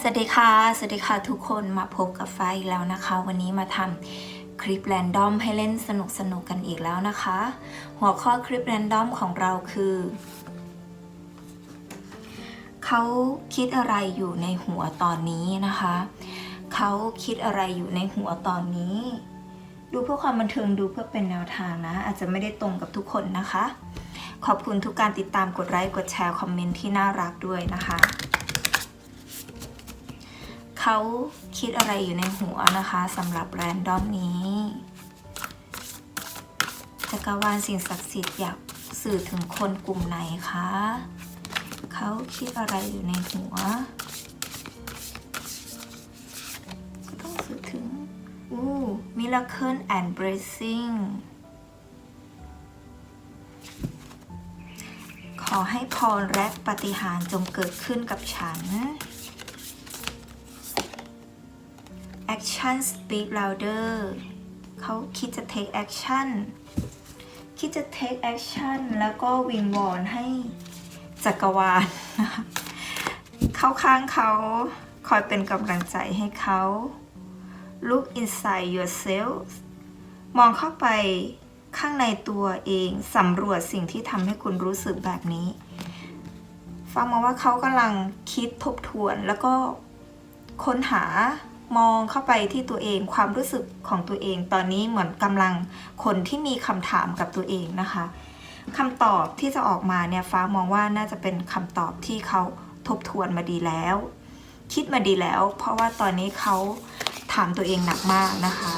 สวัสดีค่ะ สวัสดีค่ะทุกคนมาพบกับไฟอีกแล้วนะคะ วันนี้มาทำคลิปแรนดอมให้เล่นสนุกสนุกกันอีกแล้วนะคะ หัวข้อคลิปแรนดอมของเราคือ เขาคิดอะไรอยู่ในหัวตอนนี้นะคะ เขาคิดอะไรอยู่ในหัวตอนนี้ ดูเพื่อความบันเทิงดูเพื่อเป็นแนวทางนะ อาจจะไม่ได้ตรงกับทุกคนนะคะ ขอบคุณทุกการติดตามกดไลค์กดแชร์คอมเมนต์ที่น่ารักด้วยนะคะ เขาคิดอะไรอยู่ในหัวนะคะสำหรับแรนดอมนี้จักรวาลสิ่งศักดิ์สิทธิ์อยากสื่อถึงคนกลุ่มไหนคะเขาคิดอะไรอยู่ในหัวก็ต้องสื่อถึงอู้ miracle and blessing ขอให้พรและปฏิหารจงเกิดขึ้นกับฉัน action speak louder เขาคิดจะ take action คิดจะ take action แล้วก็วิงวอนให้จักรวาลเข้าข้างเขาคอยเป็นกำลังใจให้เขา look inside yourself มองเข้าไปข้างในตัวเองสำรวจสิ่งที่ทำให้คุณรู้สึกแบบนี้ ฟังมาว่าเขากำลังคิดทบทวนแล้วก็ค้นหา มองเข้าไปที่ตัวเองความรู้สึกของตัวเอง ตอนนี้เหมือนกำลังคนที่มีคำถามกับตัวเองนะคะคำตอบที่จะออกมาเนี่ยฟ้ามองว่าน่าจะเป็นคำตอบที่เขาทบทวนมาดีแล้ว คิดมาดีแล้ว เพราะว่าตอนนี้เขาถามตัวเองหนักมากนะคะ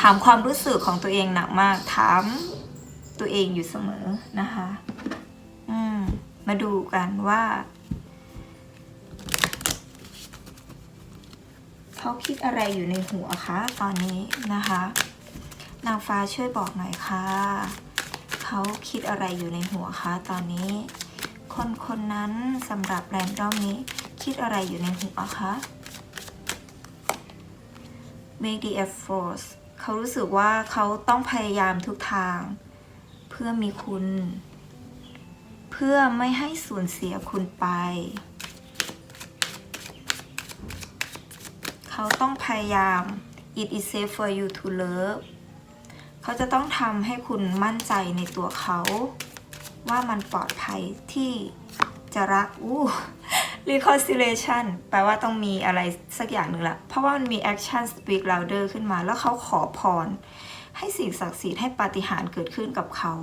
ถามความรู้สึกของตัวเองหนักมาก ถามตัวเองอยู่เสมอนะคะ อืม มาดูกันว่า เขาคิดอะไรอยู่ในหัวคะตอนนี้นะคะ นางฟ้าช่วยบอกหน่อยค่ะเขาคิดอะไรอยู่ในหัวคะตอนนี้ คนคนนั้นสำหรับแรนดอมนี้ คิดอะไรอยู่ในหัวคะ make the effort เขารู้สึกว่าเขาต้องพยายามทุกทาง เพื่อมีคุณ เพื่อไม่ให้สูญเสียคุณไป เขาต้องพยายาม it is safe for you to love เขาจะต้องทำให้คุณมั่นใจในตัวเขา ว่ามันปลอดภัยที่จะรักอู้ reconciliation แปลว่าต้องมีอะไรสักอย่างหนึ่งละ เพราะว่ามันมี action speak louder ขึ้นมา แล้วเขาขอพร ให้สิ่งศักดิ์สิทธิ์ให้ปาฏิหาริย์เกิดขึ้นกับเขา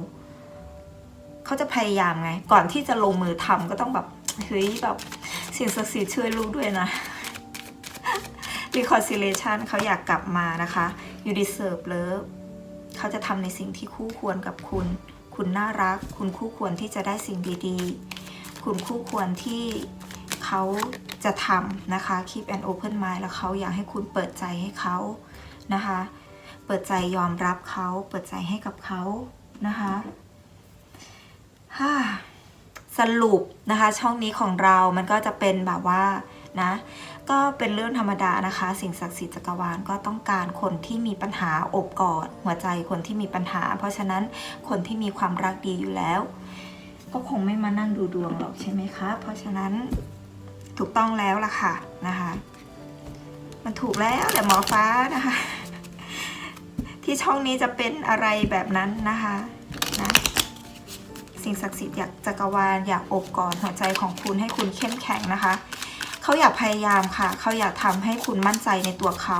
เขาจะพยายามไง ก่อนที่จะลงมือทำก็ต้องแบบ เฮ้ยแบบสิ่งศักดิ์สิทธิ์ช่วยลูกด้วยนะ reconciliation เขาอยากกลับมานะคะ you deserve love เขาจะทำในสิ่งที่คู่ควรกับคุณ คุณน่ารัก คุณคู่ควรที่จะได้สิ่งดีๆ คุณคู่ควรที่เขาจะทำนะคะ keep an open mind แล้วเขาอยากให้คุณเปิดใจให้เขานะคะ เปิดใจยอมรับเขา เปิดใจให้กับเขานะคะฮ่าสรุปนะคะ ช่องนี้ของเรามันก็จะเป็นแบบว่านะ ก็เป็นเรื่องธรรมดานะคะ สิ่งศักดิ์สิทธิ์จักรวาลก็ต้องการคนที่มีปัญหาอบกอด หัวใจคนที่มีปัญหา เพราะฉะนั้นคนที่มีความรักดีอยู่แล้ว ก็คงไม่มานั่งดูดวงหรอกใช่ไหมคะ เพราะฉะนั้นถูกต้องแล้วล่ะค่ะนะคะ มันถูกแล้วแต่หมอฟ้านะคะ ที่ช่องนี้จะเป็นอะไรแบบนั้นนะคะนะสิ่งศักดิ์สิทธิ์อยากจักรวาลอยากอบกอดหัวใจของคุณให้คุณเข้มแข็งนะคะ เขาอยากพยายามค่ะ เขาอยากทำให้คุณมั่นใจในตัวเขา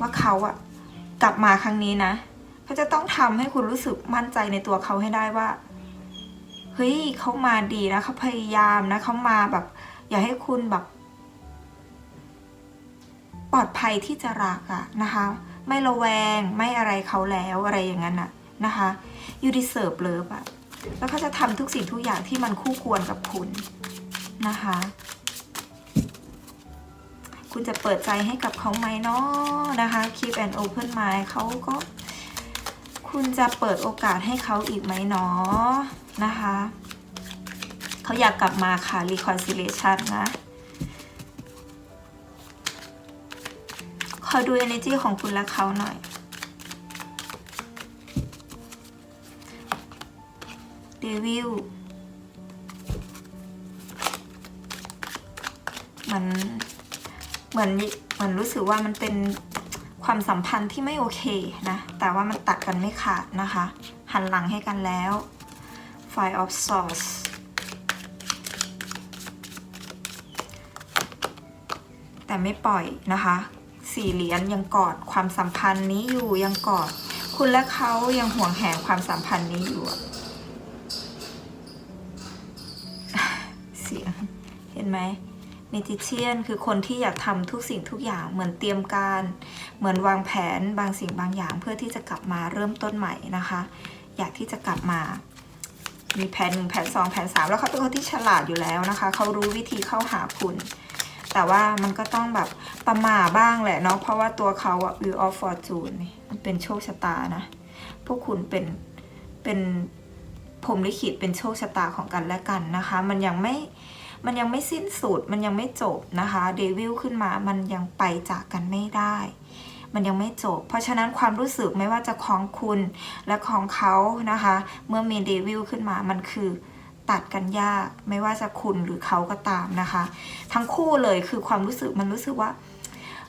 ว่าเขาอะกลับมาครั้งนี้นะเขาจะต้องทำให้คุณรู้สึกมั่นใจในตัวเขาให้ได้ว่าเฮ้ยเขามาดีนะเขาพยายามนะเขามาแบบ อยากให้คุณแบบ ปลอดภัยที่จะรักอะนะคะ ไม่ระแวงไม่อะไรเขาแล้วอะไรอย่างนั้นอะนะคะ you deserve love อะแล้วเขาจะทำทุกสิ่งทุกอย่างที่มันคู่ควรกับคุณนะคะ คุณจะเปิดใจให้กับเขาไหมเนาะนะคะ keep an open mind เขาก็ คุณจะเปิดโอกาสให้เขาอีกไหมเนาะนะคะเขาอยากกลับมาค่ะ reconciliation นะขอดู energy ของคุณและเขาหน่อย devil เหมือน เหมือนเหมือนรู้สึกว่ามันเป็นความสัมพันธ์ที่ไม่โอเคนะ แต่ว่ามันตัดกันไม่ขาดนะคะ หันหลังให้กันแล้ว Five of Swords แต่ไม่ปล่อยนะคะ สี่เหรียญยังกอดความสัมพันธ์นี้อยู่ยังกอด คุณและเขายังห่วงแหนความสัมพันธ์นี้อยู่เสียงเห็นไหม เมดิเชียนคือคนที่อยากทำทุกสิ่งทุกอย่างเหมือนเตรียมการ เหมือนวางแผนบางสิ่งบางอย่าง เพื่อที่จะกลับมาเริ่มต้นใหม่นะคะ อยากที่จะกลับมา มีแผนหนึ่งแผนสองแผนสามแล้วเขาเป็นคนที่ฉลาดอยู่แล้วนะคะเขารู้วิธีเข้าหาคุณ แต่ว่ามันก็ต้องแบบประมาบ้างแหละเนาะเพราะว่าตัวเขาอะ Wheel of Fortune นี่มันเป็นโชคชะตานะ พวกคุณเป็นเป็นพรมลิขิตเป็นโชคชะตาของกันและกันนะคะ มันยังไม่ มันยังไม่สิ้นสุดมันยังไม่จบนะคะเดวิลขึ้นมามันยังไปจากกันไม่ได้ มันยังไม่จบ เพราะฉะนั้นความรู้สึกไม่ว่าจะของคุณและของเขานะคะ เมื่อมีเดวิลขึ้นมามันคือตัดกันยากไม่ว่าจะคุณหรือเขาก็ตามนะคะ ทั้งคู่เลยคือความรู้สึกมันรู้สึกว่า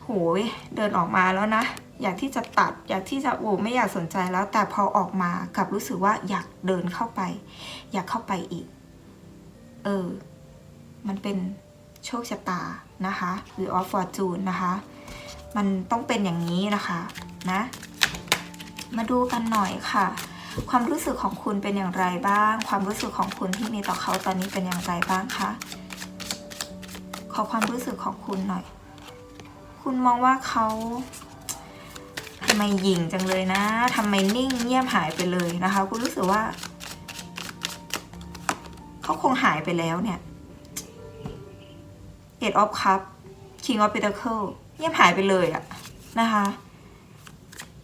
โหยเดินออกมาแล้วนะ อยากที่จะตัด อยากที่จะโอ้ไม่อยากสนใจแล้ว แต่พอออกมากลับรู้สึกว่าอยากเดินเข้าไป อยากเข้าไปอีก เออ มันเป็นโชคชะตานะคะ หรือ of fortune นะคะ มันต้องเป็นอย่างนี้นะคะนะ มาดูกันหน่อยค่ะ ความรู้สึกของคุณเป็นอย่างไรบ้าง ความรู้สึกของคุณที่มีต่อเขาตอนนี้เป็นอย่างไรบ้างคะขอความรู้สึกของคุณหน่อย คุณมองว่าเขาทำไมหยิ่งจังเลยนะทำไมนิ่งเงียบหายไปเลยนะคะ คุณรู้สึกว่า เขาคงหายไปแล้วเนี่ย Eight of Cup King of Pentacle เงียบหายไปเลยอะนะคะ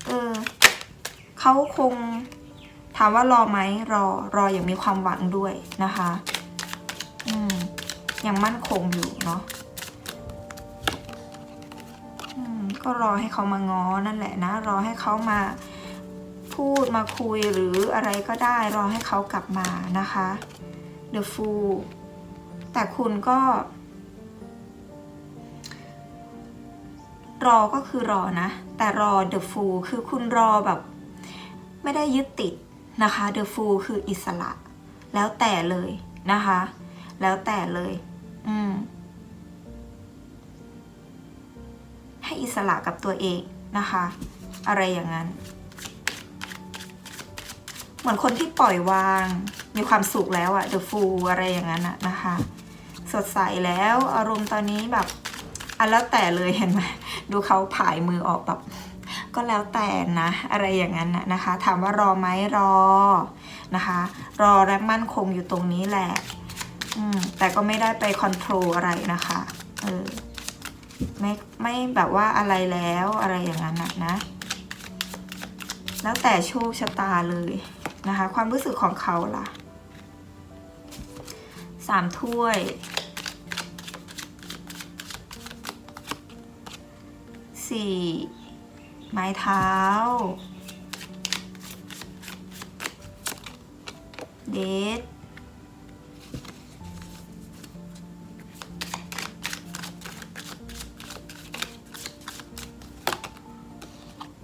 เออเขาคงถามว่ารอไหมรอรออย่างมีความหวังด้วยนะคะ อืมยังมั่นคงอยู่เนาะอืมก็รอให้เขามาง้อนั่นแหละนะ รอให้เขามาพูดมาคุยหรืออะไรก็ได้ รอให้เขากลับมานะคะ The Fool แต่คุณก็ รอก็คือรอนะ แต่รอ The Fool คือคุณรอแบบไม่ได้ยึดติดนะคะ The Fool คืออิสระ แล้วแต่เลยนะคะ แล้วแต่เลย อืม ให้อิสระกับตัวเองนะคะ อะไรอย่างนั้น เหมือนคนที่ปล่อยวาง มีความสุขแล้วอะ The Fool อะไรอย่างนั้นอะนะคะ สดใสแล้ว อารมณ์ตอนนี้แบบ อันแล้วแต่เลยเห็นไหมดูเขาผายมือออกแบบก็แล้วแต่นะ อะไรอย่างนั้นนะคะ ถามว่ารอไหมรอนะคะ รอและมั่นคงอยู่ตรงนี้แหละอืมแต่ก็ไม่ได้ไปคอนโทรลอะไรนะคะเออไม่ไม่แบบว่าอะไรแล้วอะไรอย่างนั้นนะนะ แล้วแต่โชคชะตาเลยนะคะ ความรู้สึกของเขาล่ะสามถ้วย สี่ไม้เท้า เดท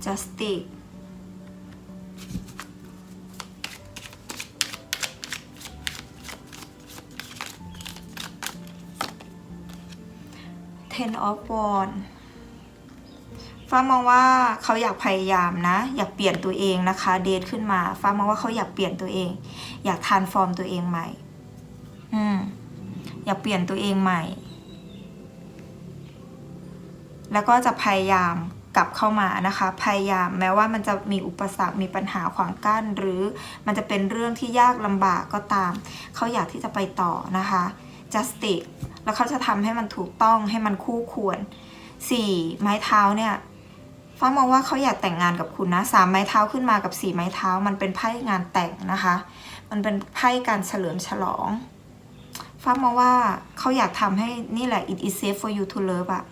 จัสติก Ten of Wands ฟ้ามองว่าเขาอยากพยายามนะ อยากเปลี่ยนตัวเองนะคะ เดทขึ้นมา ฟ้ามองว่าเขาอยากเปลี่ยนตัวเอง อยากทานฟอร์มตัวเองใหม่ อืม อยากเปลี่ยนตัวเองใหม่ แล้วก็จะพยายามกลับเข้ามานะคะ พยายามแม้ว่ามันจะมีอุปสรรคมีปัญหาขวางกั้น หรือมันจะเป็นเรื่องที่ยากลำบากก็ตาม เขาอยากที่จะไปต่อนะคะ justice แล้วเขาจะทำให้มันถูกต้องให้มันคู่ควรสี่ไม้เท้าเนี่ย ฟ้ามองว่าเขาอยากแต่งงานกับคุณนะสามไม้เท้าขึ้นมากับสี่ไม้เท้า มันเป็นไพ่งานแต่งนะคะ มันเป็นไพ่การเฉลิมฉลอง ฟ้ามองว่าเขาอยากทำให้นี่แหละ it is safe for you to love อะ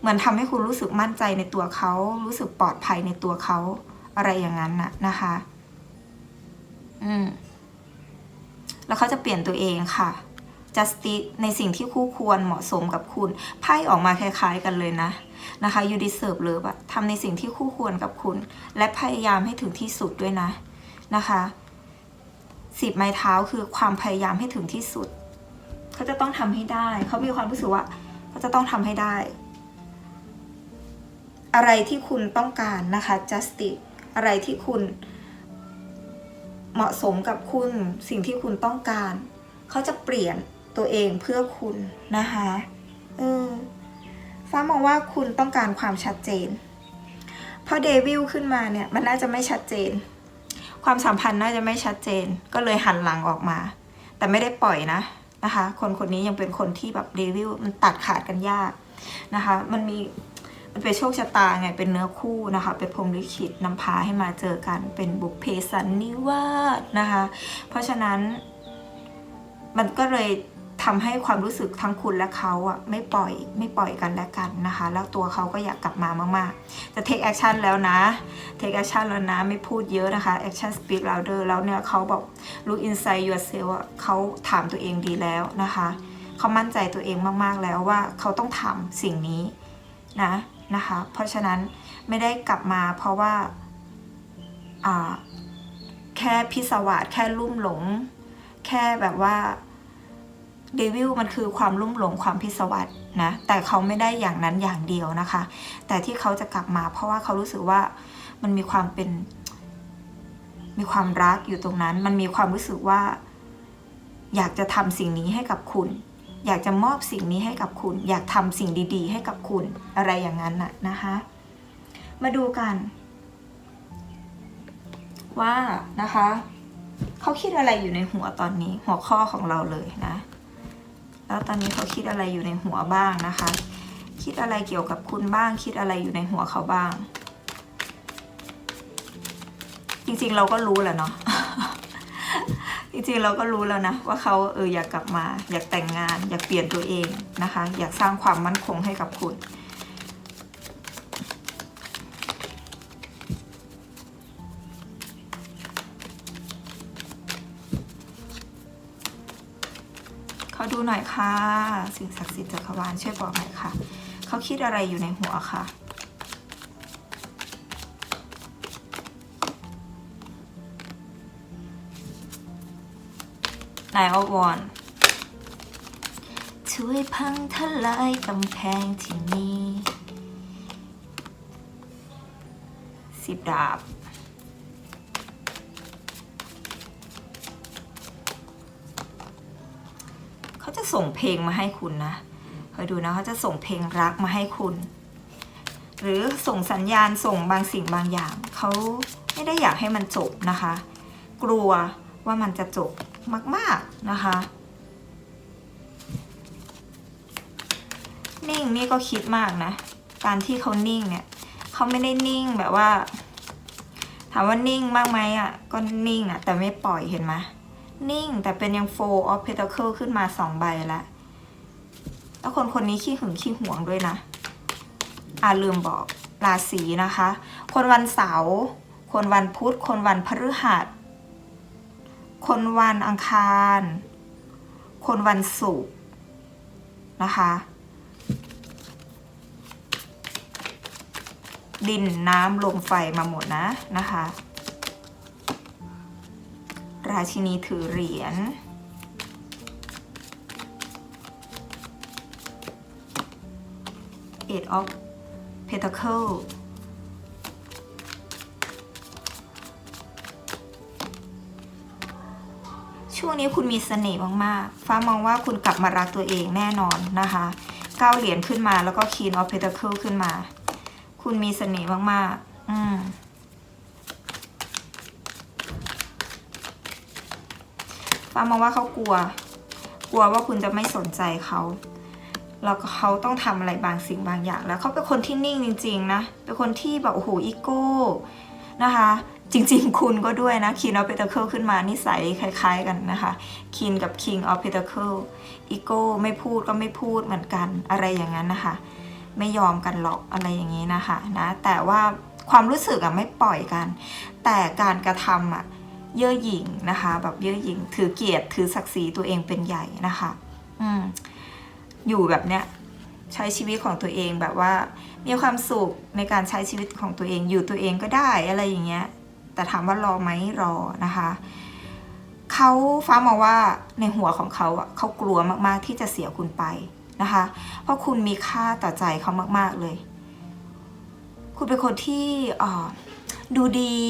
เหมือนทำให้คุณรู้สึกมั่นใจในตัวเขา รู้สึกปลอดภัยในตัวเขา อะไรอย่างนั้นน่ะนะคะ อืม แล้วเขาจะเปลี่ยนตัวเองค่ะ justice ในสิ่งที่คู่ควรเหมาะสมกับคุณไพ่ออกมาคล้ายๆกันเลยนะนะคะ you deserve love อะทำในสิ่งที่คู่ควรกับคุณ และพยายามให้ถึงที่สุดด้วยนะนะคะสิบไม้เท้าคือความพยายามให้ถึงที่สุด เขาจะต้องทำให้ได้ เขามีความรู้สึกว่าเขาจะต้องทำให้ได้ อะไรที่คุณต้องการนะคะ justice อะไรที่คุณเหมาะสมกับคุณสิ่งที่คุณต้องการ เขาจะเปลี่ยน ตัวเองเพื่อคุณนะคะเออฟ้ามองว่าคุณต้องการความชัดเจนพอเดวิลขึ้นมาเนี่ยมันน่าจะไม่ชัดเจน ความสัมพันธ์น่าจะไม่ชัดเจน ก็เลยหันหลังออกมา แต่ไม่ได้ปล่อยนะนะคะ คนคนนี้ยังเป็นคนที่แบบเดวิลมันตัดขาดกันยากนะคะ มันมีมันเป็นโชคชะตาไง เป็นเนื้อคู่นะคะ เป็นพรมลิขิตนำพาให้มาเจอกัน เป็นบุพเพสันนิวาสนะคะ เพราะฉะนั้นมันก็เลย ทำให้ความรู้สึกทั้งคุณและเขาอะไม่ปล่อยไม่ปล่อยกันและกันนะคะ แล้วตัวเขาก็อยากกลับมามากๆ จะ take action แล้วนะ take action แล้วนะไม่พูดเยอะนะคะ action speak louder แล้วเนี่ยเขาบอก look inside yourself อะเขาถามตัวเองดีแล้วนะคะเขามั่นใจตัวเองมากๆแล้วว่าเขาต้องทำสิ่งนี้นะนะคะ เพราะฉะนั้นไม่ได้กลับมาเพราะว่าอ่าแค่พิศวาสแค่ลุ่มหลง แค่แบบว่า เดวิลมันคือความลุ่มหลงความพิศวาสนะ แต่เขาไม่ได้อย่างนั้นอย่างเดียวนะคะ แต่ที่เขาจะกลับมาเพราะว่าเขารู้สึกว่ามันมีความเป็น มีความรักอยู่ตรงนั้น มันมีความรู้สึกว่า อยากจะทำสิ่งนี้ให้กับคุณ อยากจะมอบสิ่งนี้ให้กับคุณ อยากทำสิ่งดี ๆ ให้กับคุณ อะไรอย่างนั้นน่ะนะคะ มาดูกัน ว่านะคะเขาคิดอะไรอยู่ในหัวตอนนี้หัวข้อของเราเลยนะ แล้วตอนนี้เขาคิดอะไรอยู่ในหัวบ้างนะคะ คิดอะไรเกี่ยวกับคุณบ้าง คิดอะไรอยู่ในหัวเขาบ้าง จริงๆเราก็รู้แหละเนาะจริงๆเราก็รู้แล้วนะว่าเขาเอออยากกลับมา อยากแต่งงาน อยากเปลี่ยนตัวเองนะคะ อยากสร้างความมั่นคงให้กับคุณ เขาดูหน่อยค่ะ สิ่งศักดิ์สิทธิ์จักรวาลช่วยบอกหน่อยค่ะ เขาคิดอะไรอยู่ในหัวค่ะ นายอวอนช่วยพังทลายกำแพงที่มีสิบดาบ เขาจะส่งเพลงมาให้คุณนะคอยดูนะเขาจะส่งเพลงรักมาให้คุณ หรือส่งสัญญาณส่งบางสิ่งบางอย่าง เขาไม่ได้อยากให้มันจบนะคะ กลัวว่ามันจะจบมาก ๆนะคะนิ่งนี่ก็คิดมากนะ การที่เขานิ่งเนี่ยเขาไม่ได้นิ่งแบบว่า ถามว่านิ่งมากไหมอะ ก็นิ่งอะ แต่ไม่ปล่อยเห็นไหม นิ่ง แต่เป็นยัง four of pentacle ขึ้นมาสองใบแล้วแล้วคนคนนี้ขี้หึงขี้หวงด้วยนะ อ่าลืมบอกราศีนะคะ คนวันเสาร์คนวันพุธ คนวันพฤหัส คนวันอังคาร คนวันศุกร์นะคะ ดินน้ำลมไฟมาหมดนะนะคะ ราชินีถือเหรียญ Eight of Pentacle ช่วงนี้คุณมีเสน่ห์มาก ๆ ฟ้ามองว่าคุณกลับมารักตัวเองแน่นอนนะคะเก้าเหรียญขึ้นมาแล้วก็ Queen of Pentacle ขึ้นมา คุณมีเสน่ห์มาก ๆ อืม ฟ้ามองว่าเขากลัว กลัวว่าคุณจะไม่สนใจเขาแล้วเขาต้องทำอะไรบางสิ่งบางอย่างแล้วเขาเป็นคนที่นิ่งจริง ๆ นะ เป็นคนที่แบบโอ้โหอีโก้นะคะ จริง ๆ คุณก็ด้วยนะ King of Pentacle ขึ้นมานิสัยคล้าย ๆ กันนะคะ King กับ King of Pentacle อีโก้ไม่พูดก็ไม่พูดเหมือนกันอะไรอย่างนั้นนะคะ ไม่ยอมกันหรอกอะไรอย่างนี้นะคะนะแต่ว่าความรู้สึกอะไม่ปล่อยกัน แต่การกระทำอะ เย่อหยิ่งนะคะ แบบเย่อหยิ่งถือเกียรติถือศักดิ์ศรีตัวเองเป็นใหญ่นะคะอืมอยู่แบบเนี้ยใช้ชีวิตของตัวเองแบบว่า มีความสุขในการใช้ชีวิตของตัวเองอยู่ตัวเองก็ได้อะไรอย่างเงี้ย แต่ถามว่ารอไหมรอนะคะเขาฟ้ามองว่าในหัวของเขาอะเขากลัวมากๆที่จะเสียคุณไปนะคะ เพราะคุณมีค่าต่อใจเขามากๆเลย คุณเป็นคนที่ดูดี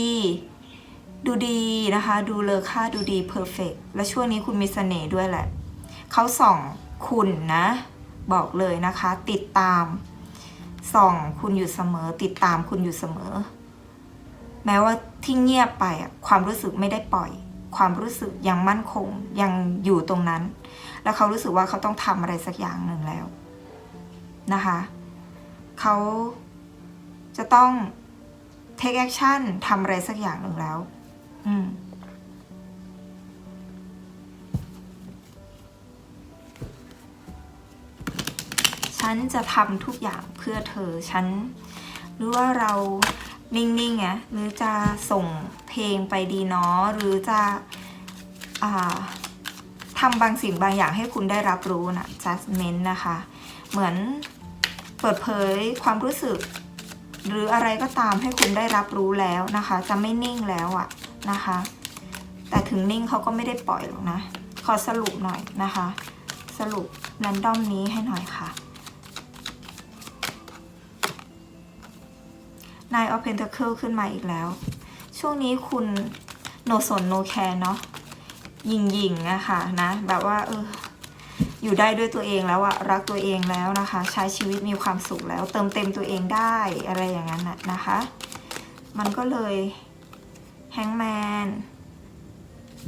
ดูดีนะคะ ดูเลอค่าดูดีเพอร์เฟกและช่วงนี้คุณมีเสน่ห์ด้วยแหละ เขาส่องคุณนะ บอกเลยนะคะ ติดตาม ส่องคุณอยู่เสมอ ติดตามคุณอยู่เสมอ แม้ว่าที่เงียบไปอะความรู้สึกไม่ได้ปล่อย ความรู้สึกยังมั่นคงยังอยู่ตรงนั้น แล้วเขารู้สึกว่าเขาต้องทำอะไรสักอย่างหนึ่งแล้วนะคะเขาจะต้อง take action ทำอะไรสักอย่างหนึ่งแล้ว อืมฉันจะทำทุกอย่างเพื่อเธอ ฉัน หรือว่าเรานิ่งๆไงหรือจะส่งเพลงไปดีเนาะหรือจะอ่าทำบางสิ่งบางอย่างให้คุณได้รับรู้นะ judgment นะคะ เหมือนเปิดเผยความรู้สึก หรืออะไรก็ตามให้คุณได้รับรู้แล้วนะคะ จะไม่นิ่งแล้วอะ นะคะ แต่ถึงนิ่งเขาก็ไม่ได้ปล่อยหรอกนะ ขอสรุปหน่อยนะคะ สรุปแรนดอมนี้ให้หน่อยค่ะ Nine of Pentacle ขึ้นมาอีกแล้ว ช่วงนี้คุณโนสนโนแคร์เนาะยิงยิงๆอะค่ะนะ แบบว่าเอออยู่ได้ด้วยตัวเองแล้วอะรักตัวเองแล้วนะคะ ใช้ชีวิตมีความสุขแล้ว เติมเต็มตัวเองได้อะไรอย่างนั้นน่ะนะคะ มันก็เลย แฮงแมน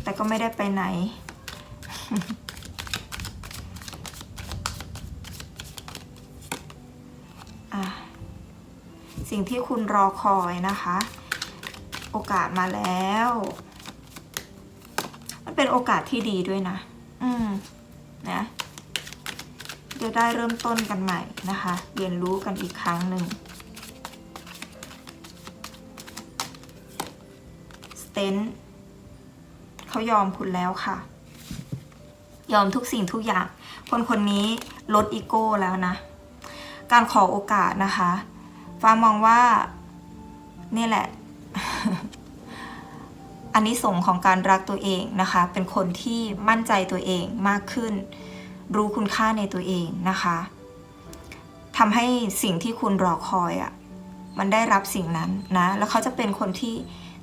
แต่ก็ไม่ได้ไปไหน สิ่งที่คุณรอคอยนะคะ โอกาสมาแล้ว มันเป็นโอกาสที่ดีด้วยนะ อืม นะจะได้เริ่มต้นกันใหม่นะคะ เรียนรู้กันอีกครั้งหนึ่ง เตนเขายอมคุณแล้วค่ะ ยอมทุกสิ่งทุกอย่าง คนคนนี้ลดอีโก้แล้วนะ การขอโอกาสนะคะ ฟ้ามองว่า นี่แหละ อันนี้ส่งของการรักตัวเองนะคะ เป็นคนที่มั่นใจตัวเองมากขึ้น รู้คุณค่าในตัวเองนะคะทำให้สิ่งที่คุณรอคอยอะ่ะมันได้รับสิ่งนั้นนะ แล้วเขาจะเป็นคนที่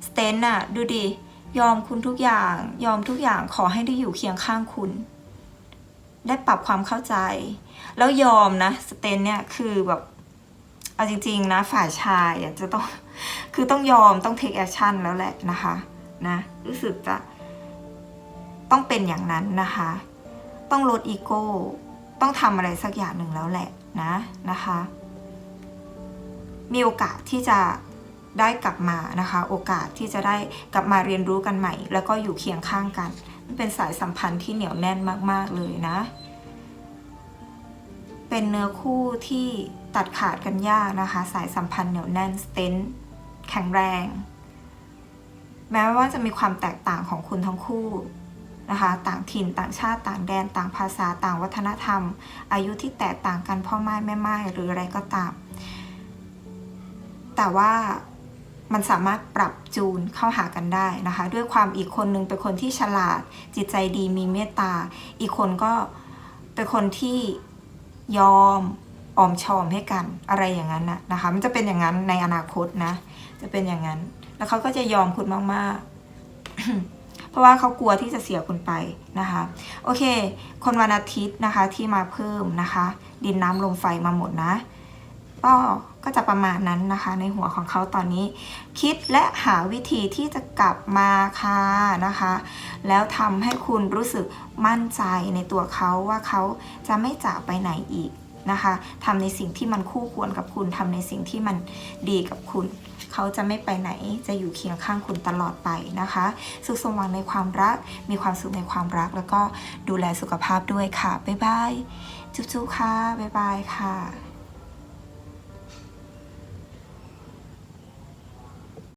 สเตนน่ะ ดูดิ ยอมคุณทุกอย่าง ยอมทุกอย่างขอให้ได้อยู่เคียงข้างคุณ ได้ปรับความเข้าใจ แล้วยอมนะสเตนเนี่ยคือแบบเอาจริง ๆ นะ ฝ่ายชายจะต้องคือต้องยอมต้อง take action แล้วแหละนะคะนะรู้สึกจะต้องเป็นอย่างนั้นนะคะ ต้องลดอีโก้ต้องทำอะไรสักอย่างหนึ่งแล้วแหละนะนะคะ มีโอกาสที่จะ ได้กลับมานะคะ โอกาสที่จะได้กลับมาเรียนรู้กันใหม่ แล้วก็อยู่เคียงข้างกัน มันเป็นสายสัมพันธ์ที่เหนียวแน่นมาก ๆ เลยนะ เป็นเนื้อคู่ที่ตัดขาดกันยากนะคะ สายสัมพันธ์เหนียวแน่นสเตนแข็งแรง แม้ว่าจะมีความแตกต่างของคุณทั้งคู่นะคะ ต่างถิ่นต่างชาติต่างแดน ต่างภาษาต่างวัฒนธรรม อายุที่แตกต่างกันพ่อไม้แม่ไม้หรืออะไรก็ตาม แต่ว่า มันสามารถปรับจูนเข้าหากันได้นะคะ ด้วยความอีกคนนึงเป็นคนที่ฉลาด จิตใจดีมีเมตตา อีกคนก็เป็นคนที่ยอมออมชอมให้กันอะไรอย่างนั้นนะนะคะ มันจะเป็นอย่างนั้นในอนาคตนะ จะเป็นอย่างนั้น แล้วเขาก็จะยอมคุณมากๆ เพราะว่าเขากลัวที่จะเสียคุณไปนะคะ โอเค คนวันอาทิตย์นะคะที่มาเพิ่มนะคะ ดินน้ำลมไฟมาหมดนะ ก็ก็จะประมาณนั้นนะคะ ในหัวของเขาตอนนี้ คิดและหาวิธีที่จะกลับมาค่ะนะคะ แล้วทำให้คุณรู้สึกมั่นใจในตัวเขาว่าเขาจะไม่จากไปไหนอีกนะคะทำในสิ่งที่มันคู่ควรกับคุณทำในสิ่งที่มันดีกับคุณเขาจะไม่ไปไหนจะอยู่เคียงข้างคุณตลอดไปนะคะ สุขสมหวังในความรัก มีความสุขในความรัก แล้วก็ดูแลสุขภาพด้วยค่ะ บ๊ายบาย จุ๊บๆค่ะ บ๊ายบายค่ะ